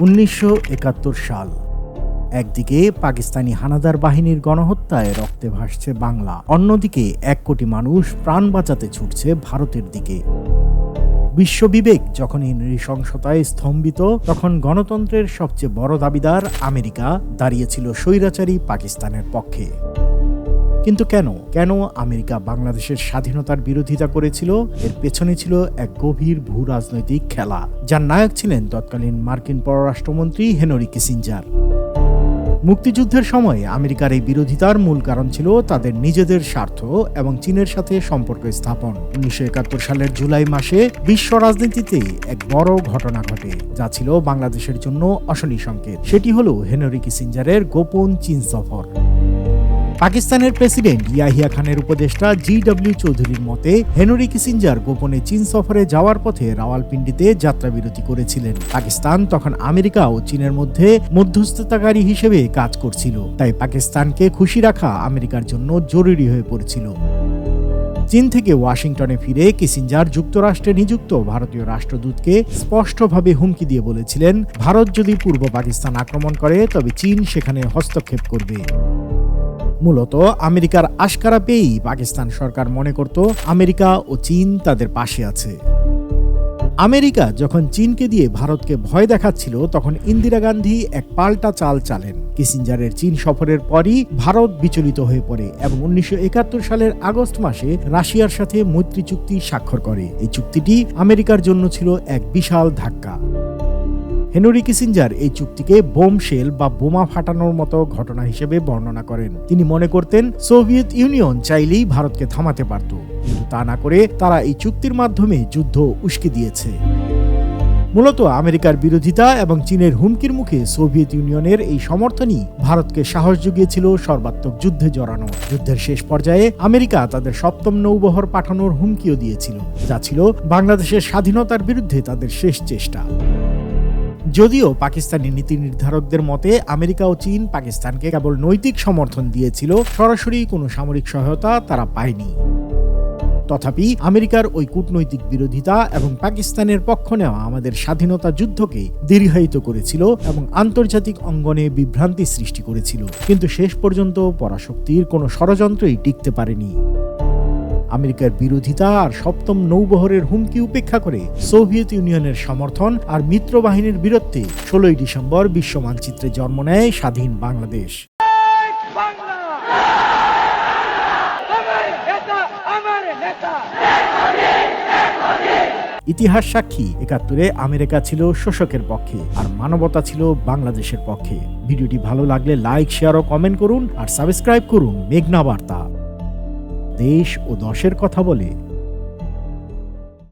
উনিশশো একাত্তর সাল। একদিকে পাকিস্তানি হানাদার বাহিনীর গণহত্যায় রক্তে ভাসছে বাংলা, অন্যদিকে এক কোটি মানুষ প্রাণ বাঁচাতে ছুটছে ভারতের দিকে। বিশ্ববিবেক যখন এই নৃশংসতায় স্তম্ভিত, তখন গণতন্ত্রের সবচেয়ে বড় দাবিদার আমেরিকা, দাঁড়িয়েছিল স্বৈরাচারী পাকিস্তানের পক্ষে। কিন্তু কেন? কেন আমেরিকা বাংলাদেশের স্বাধীনতার বিরোধিতা করেছিল? এর পেছনে ছিল এক গভীর ভূ রাজনৈতিক খেলা। যার নায়ক ছিলেন তৎকালীন মার্কিন পররাষ্ট্রমন্ত্রী হেনরি কিসিঞ্জার। মুক্তিযুদ্ধের সময় আমেরিকার এই বিরোধিতার মূল কারণ ছিল তাদের নিজেদের স্বার্থ এবং চীনের সাথে সম্পর্ক স্থাপন। উনিশশো একাত্তর সালের জুলাই মাসে বিশ্ব রাজনীতিতে এক বড় ঘটনা ঘটে, যা ছিল বাংলাদেশের জন্য অশনি সংকেত। সেটি হল হেনরি কিসিঞ্জারের গোপন চীন সফর। পাকিস্তানের প্রেসিডেন্ট ইয়াহিয়া খানের উপদেষ্টা জি ডব্লিউ চৌধুরীর মতে, হেনরি কিসিঞ্জার গোপনে চীন সফরে যাওয়ার পথে রাওয়ালপিন্ডিতে যাত্রাবিরতি করেছিলেন। পাকিস্তান তখন আমেরিকা ও চীনের মধ্যে মধ্যস্থতাকারী হিসেবে কাজ করছিল। তাই পাকিস্তানকে খুশি রাখা আমেরিকার জন্য জরুরি হয়ে পড়ছিল। চীন থেকে ওয়াশিংটনে ফিরে কিসিঞ্জার যুক্তরাষ্ট্রে নিযুক্ত ভারতীয় রাষ্ট্রদূতকে স্পষ্টভাবে হুমকি দিয়ে বলেছিলেন, ভারত যদি পূর্ব পাকিস্তান আক্রমণ করে, তবে চীন সেখানে হস্তক্ষেপ করবে। মূলত আমেরিকার আশকারা পেয়েই পাকিস্তান সরকার মনে করত আমেরিকা ও চীন তাদের পাশে আছে। আমেরিকা যখন চীনকে দিয়ে ভারতকে ভয় দেখাচ্ছিল, তখন ইন্দিরা গান্ধী এক পাল্টা চাল চালেন। কিসিঞ্জারের চীন সফরের পরই ভারত বিচলিত হয়ে পড়ে এবং উনিশশো একাত্তর সালের আগস্ট মাসে রাশিয়ার সাথে মৈত্রী চুক্তি স্বাক্ষর করে। এই চুক্তিটি আমেরিকার জন্য ছিল এক বিশাল ধাক্কা। হেনরি কিসিঞ্জার এই চুক্তিকে বোম শেল বা বোমা ফাটানোর মতো ঘটনা হিসেবে বর্ণনা করেন। তিনি মনে করতেন, সোভিয়েত ইউনিয়ন চাইলেই ভারতকে থামাতে পারত, কিন্তু তা না করে তারা এই চুক্তির মাধ্যমে যুদ্ধ উস্কে দিয়েছে। মূলত আমেরিকার বিরোধিতা এবং চীনের হুমকির মুখে সোভিয়েত ইউনিয়নের এই সমর্থনই ভারতকে সাহস জুগিয়েছিল সর্বাত্মক যুদ্ধে জড়ানো। যুদ্ধের শেষ পর্যায়ে আমেরিকা তাদের সপ্তম নৌবহর পাঠানোর হুমকিও দিয়েছিল, যা ছিল বাংলাদেশের স্বাধীনতার বিরুদ্ধে তাদের শেষ চেষ্টা। যদিও পাকিস্তানি নীতি নির্ধারকদের মতে আমেরিকা ও চীন পাকিস্তানকে কেবল নৈতিক সমর্থন দিয়েছিল, সরাসরি কোনো সামরিক সহায়তা তারা পায়নি। তথাপি আমেরিকার ওই কূটনৈতিক বিরোধিতা এবং পাকিস্তানের পক্ষ নেওয়া আমাদের স্বাধীনতা যুদ্ধকে দীর্ঘায়িত করেছিল এবং আন্তর্জাতিক অঙ্গনে বিভ্রান্তি সৃষ্টি করেছিল। কিন্তু শেষ পর্যন্ত পরাশক্তির কোনো ষড়যন্ত্রই টিকতে পারেনি। আমেরিকার বিরোধিতা আর সপ্তম নৌবহরের হুমকি উপেক্ষা করে সোভিয়েত ইউনিয়নের সমর্থন আর মিত্র বাহিনীর বীরত্বে ষোলোই ডিসেম্বর বিশ্ব মানচিত্রে জন্ম নেয় স্বাধীন বাংলাদেশ। ইতিহাস সাক্ষী, একাত্তরে আমেরিকা ছিল শোষকের পক্ষে আর মানবতা ছিল বাংলাদেশের পক্ষে। ভিডিওটি ভালো লাগলে লাইক, শেয়ার ও কমেন্ট করুন আর সাবস্ক্রাইব করুন মেঘনা বার্তা। দেশ ও দশের কথা বলে